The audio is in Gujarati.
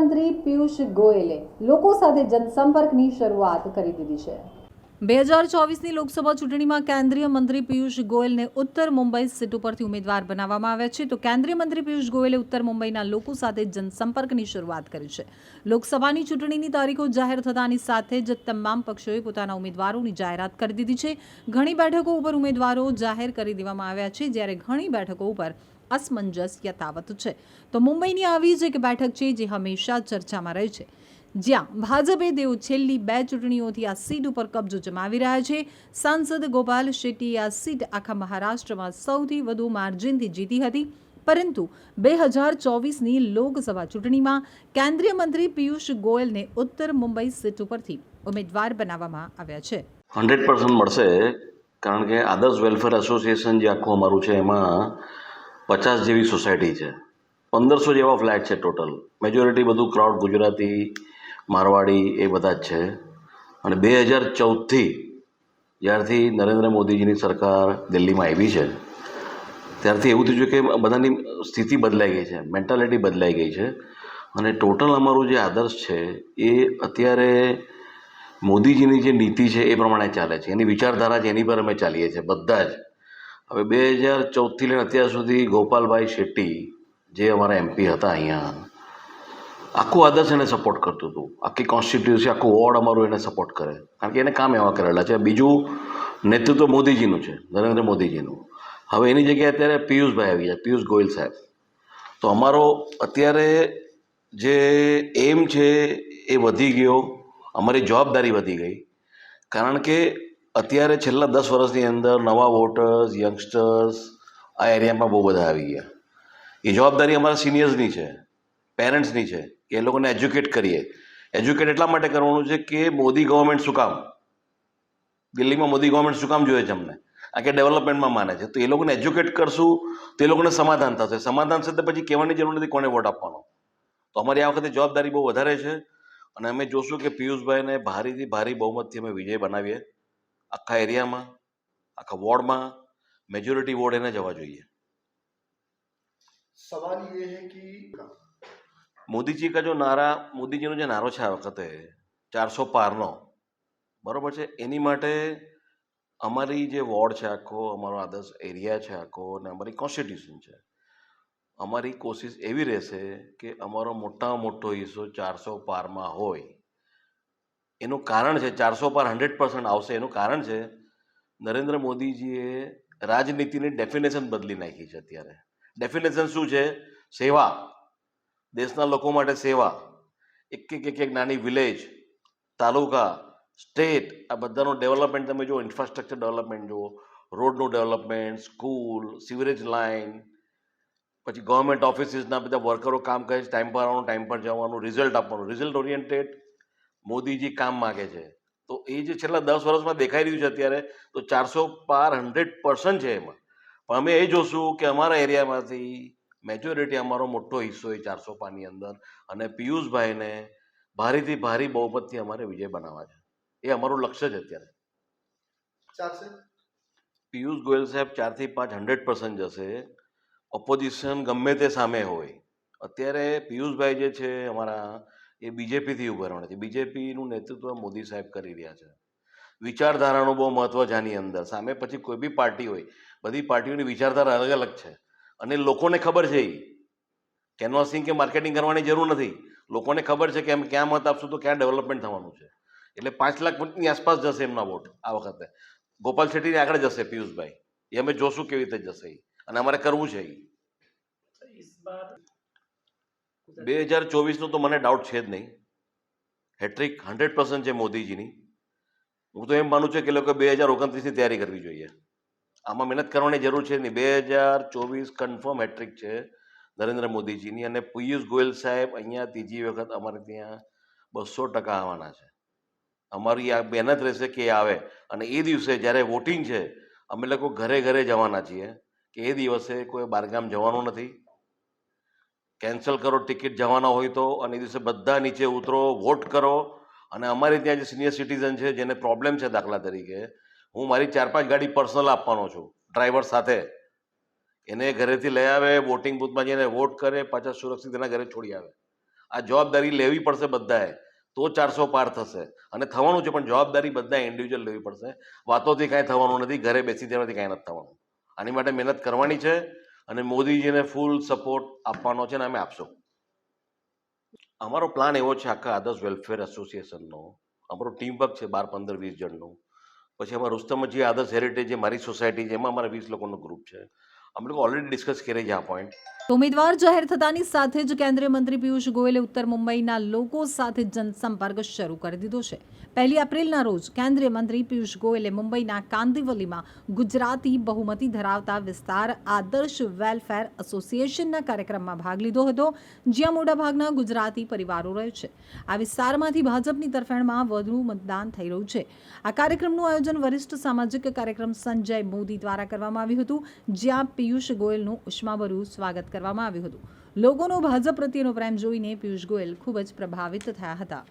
મંત્રી પિયુષ ગોયલે લોકો સાથે જનસંપર્કની શરૂઆત કરી દીધી છે. બે હજાર ચોવીસની લોકસભા ચૂંટણીમાં કેન્દ્રીય મંત્રી પિયુષ ગોયલને ઉત્તર મુંબઈ સીટ ઉપરથી ઉમેદવાર બનાવવામાં આવ્યા છે. તો કેન્દ્રીય મંત્રી પિયુષ ગોયલે ઉત્તર મુંબઈના લોકો સાથે જનસંપર્કની શરૂઆત કરી છે. લોકસભાની ચૂંટણીની તારીખો જાહેર થતાની સાથે જ તમામ પક્ષોએ પોતાના ઉમેદવારોની જાહેરાત કરી દીધી છે. ઘણી બેઠકો ઉપર ઉમેદવારો જાહેર કરી દેવામાં આવ્યા છે, જ્યારે ઘણી બેઠકો ઉપર અસમંજસ યથાવત છે. તો મુંબઈની આવી જ એક બેઠક છે, જે હંમેશા ચર્ચામાં રહી છે. જ્યાં ભાજપે તેઓ છેલ્લી બે ચૂંટણીઓથી આ સીટ ઉપર કબજો જમાવી રહ્યા છે. સાંસદ ગોપાલ શેટ્ટીએ આ સીટ આખા મહારાષ્ટ્રમાં સૌથી વધુ માર્જિનથી જીતી હતી. પરંતુ બે હજાર ચોવીસની લોકસભા ચૂંટણીમાં કેન્દ્રીય મંત્રી પિયુષ ગોયલને ઉત્તર મુંબઈ સીટ ઉપરથી ઉમેદવાર બનાવવામાં આવ્યા છે. હંડ્રેડ પર્સન્ટ મળશે, કારણ કે આદર્શ વેલફેર એસોસિએશન જે આખું અમારું છે, એમાં પચાસ જેવી સોસાયટી છે. પંદરસો જેવા ફ્લેટ છે ટોટલ. મેજોરિટી બધું ક્રાઉડ ગુજરાતી મારવાડી એ બધા જ છે. અને બે હજાર ચૌદથી જ્યારથી નરેન્દ્ર મોદીજીની સરકાર દિલ્હીમાં આવી છે, ત્યારથી એવું થયું કે બધાની સ્થિતિ બદલાઈ ગઈ છે મેન્ટાલિટી બદલાઈ ગઈ છે. અને ટોટલ અમારું જે આદર્શ છે એ અત્યારે મોદીજીની જે નીતિ છે એ પ્રમાણે ચાલે છે. એની વિચારધારા છે એની પર અમે ચાલીએ છીએ બધા જ. હવે બે હજાર ચૌદથી લઈને અત્યાર સુધી ગોપાલભાઈ શેટ્ટી જે અમારા એમપી હતા અહીંયા આખું આદર્શ એને સપોર્ટ કરતું હતું. આખી કોન્સ્ટિટ્યુન્સી આખું વોર્ડ અમારું એને સપોર્ટ કરે. કારણ કે એને કામ એવા કરેલા છે. બીજું, નેતૃત્વ મોદીજીનું છે, નરેન્દ્ર મોદીજીનું. હવે એની જગ્યાએ અત્યારે પિયુષભાઈ આવી ગયા, પિયુષ ગોયલ સાહેબ. તો અમારો અત્યારે જે એમ છે એ વધી ગયો. અમારી જવાબદારી વધી ગઈ. કારણ કે અત્યારે છેલ્લા દસ વર્ષની અંદર નવા વોટર્સ યંગસ્ટર્સ આ એરિયામાં બહુ બધા આવી ગયા. એ જવાબદારી અમારા સિનિયર્સની છે. પેરેન્ટ્સની છે, કે એ લોકોને એજ્યુકેટ કરીએ. એજ્યુકેટ એટલા માટે કરવાનું છે કે મોદી ગવર્મેન્ટ શું કામ? દિલ્હીમાં મોદી ગવર્મેન્ટ શું કામ જોઈએ છે અમને? આ કે ડેવલપમેન્ટમાં માને છે. તો એ લોકોને એજ્યુકેટ કરશું, તો એ લોકોને સમાધાન થશે. સમાધાન થશે તો પછી કહેવાની જરૂર નથી કોને વોટ આપવાનો. તો અમારી આ વખતે જવાબદારી બહુ વધારે છે અને અમે જોશું કે પિયુષભાઈને ભારીથી ભારી બહુમતથી અમે વિજય બનાવીએ. આખા એરિયામાં, આખા વોર્ડમાં મેજોરિટી વોર્ડ એને જવા જોઈએ. સવાલ એ હે કે મોદી જી કા જો નારા, મોદીજીનો જે નારો છે આ વખતે, ચારસો પારનો, બરાબર છે? એની માટે અમારી જે વોર્ડ છે આખો, અમારો આદર્શ એરિયા છે આખો અને અમારી કોન્સ્ટિટ્યુશન છે. અમારી કોશિશ એવી રહેશે કે અમારો મોટામાં મોટો હિસ્સો ચારસો પારમાં હોય. એનું કારણ છે, ચારસો પાર હંડ્રેડ પર્સન્ટ આવશે. એનું કારણ છે, નરેન્દ્ર મોદીજીએ રાજનીતિની ડેફિનેશન બદલી નાખી છે અત્યારે. ડેફિનેશન શું છે? સેવા. દેશના લોકો માટે સેવા, એક એક એક એક નાની વિલેજ તાલુકા સ્ટેટ આ બધાનું ડેવલપમેન્ટ તમે જુઓ ઇન્ફ્રાસ્ટ્રક્ચર ડેવલપમેન્ટ જુઓ રોડનું ડેવલપમેન્ટ સ્કૂલ સિવરેજ લાઇન પછી ગવર્મેન્ટ ઓફિસીસના બધા વર્કરો કામ કરે છે ટાઈમ પર આવવાનું ટાઈમ પર જવાનું રિઝલ્ટ આપવાનું. રિઝલ્ટ ઓરિએન્ટેડ મોદીજી કામ માગે છે. તો એ જે છેલ્લા દસ વર્ષમાં દેખાઈ રહ્યું છે અત્યારે, તો ચારસો પાર હંડ્રેડ પર્સન્ટ છે એમાં. પણ અમે એ જોશું કે અમારા એરિયામાંથી મેજોરિટી અમારો મોટો હિસ્સો એ ચારસો પાની અંદર અને પિયુષભાઈને ભારેથી ભારી બહુમતથી અમારે વિજય બનાવવા છે. એ અમારું લક્ષ્ય જ અત્યારે. ચાલશે પિયુષ ગોયલ સાહેબ ચારથી પાંચ હંડ્રેડ પર્સન્ટ જશે. ઓપોઝિશન ગમે તે સામે હોય. અત્યારે પિયુષભાઈ જે છે અમારા એ બીજેપીથી ઉભરવાના છે. બીજેપીનું નેતૃત્વ મોદી સાહેબ કરી રહ્યા છે. વિચારધારાનું બહુ મહત્ત્વ છે આની અંદર. સામે પછી કોઈ બી પાર્ટી હોય બધી પાર્ટીઓની વિચારધારા અલગ અલગ છે. અને લોકોને ખબર છે એ. કેનવાસિંગ કે માર્કેટિંગ કરવાની જરૂર નથી. લોકોને ખબર છે કે એમ ક્યાં મત આપશું તો ક્યાં ડેવલપમેન્ટ થવાનું છે. એટલે પાંચ લાખ મતની આસપાસ જશે એમના વોટ આ વખતે. ગોપાલ શેટ્ટીની આગળ જશે પિયુષભાઈ. એ અમે જોશું કેવી રીતે જશે એ. અને અમારે કરવું છે એ. બે હજાર ચોવીસનો તો મને ડાઉટ છે જ નહીં. હેટ્રિક હંડ્રેડ પર્સન્ટ છે મોદીજીની. હું તો એમ માનું છું કે લોકો બે હજાર ઓગણત્રીસની તૈયારી કરવી જોઈએ. આમાં મહેનત કરવાની જરૂર છે નહીં. બે હજાર ચોવીસ કન્ફર્મ હેટ્રિક છે નરેન્દ્ર મોદીજીની અને પિયુષ ગોયલ સાહેબ અહીંયા ત્રીજી વખત અમારે ત્યાં બસો ટકા આવવાના છે. અમારી આ મહેનત રહેશે કે આવે. અને એ દિવસે જ્યારે વોટિંગ છે, અમે લોકો ઘરે ઘરે જવાના છીએ કે એ દિવસે કોઈ બારગામ જવાનું નથી. કેન્સલ કરો ટિકિટ જવાના હોય તો અને એ દિવસે બધા નીચે ઉતરો વોટ કરો. અને અમારે ત્યાં જે સિનિયર સિટીઝન છે, જેને પ્રોબ્લેમ છે દાખલા તરીકે હું મારી ચાર પાંચ ગાડી પર્સનલ આપવાનો છું. ડ્રાઈવર સાથે. એને ઘરેથી લઈ આવે વોટિંગ બૂથમાં જઈને વોટ કરે, પાછા સુરક્ષિત એના ઘરે છોડી આવે. આ જવાબદારી લેવી પડશે બધાએ. તો ચારસો પાર થશે. અને થવાનું છે, પણ જવાબદારી બધાએ ઇન્ડિવિજ્યુઅલ લેવી પડશે. વાતોથી કાંઈ થવાનું નથી, ઘરે બેસી જવાથી કાંઈ નથી થવાનું. આની માટે મહેનત કરવાની છે અને મોદીજીને ફૂલ સપોર્ટ આપવાનો છે ને અમે આપશો. અમારો પ્લાન એવો છે, આખા આદર્શ વેલફેર એસોસિએશનનો અમારો ટીમ વર્ક છે, બાર, પંદર, વીસ જણનું. પછી અમારા રુસ્તમજી આદર્શ હેરિટેજ મારી સોસાયટી છે એમાં અમારા વીસ લોકોનું ગ્રુપ છે. અમે લોકો ઓલરેડી ડિસ્કસ કરીએ છીએ આ પોઈન્ટ ઉમેદવાર જાહેર થતાની સાથે જ કેન્દ્રીય મંત્રી પિયુષ ગોયલે ઉત્તર મુંબઈના લોકો સાથે જનસંપર્ક શરૂ કરી દીધો છે પહેલી એપ્રિલના રોજ કેન્દ્રીય મંત્રી પિયુષ ગોયલે મુંબઈના કાંદિવલીમાં ગુજરાતી બહુમતી ધરાવતા વિસ્તાર આદર્શ વેલફેર એસોસિએશનના કાર્યક્રમમાં ભાગ લીધો હતો જ્યાં મોટાભાગના ગુજરાતી પરિવારો રહે છે આ વિસ્તારમાંથી ભાજપની તરફેણમાં વધુ મતદાન થઈ રહ્યું છે। આ કાર્યક્રમનું આયોજન વરિષ્ઠ સામાજિક કાર્યક્રમ સંજય મોદી દ્વારા કરવામાં આવ્યું હતું, જ્યાં પિયુષ ગોયલનું ઉષ્માભર્યું સ્વાગત કરવામાં આવ્યું હતું. લોકોનો ભાજપ પ્રત્યેનો પ્રેમ જોઈને પિયુષ ગોયલ ખૂબ જ પ્રભાવિત થયા હતા.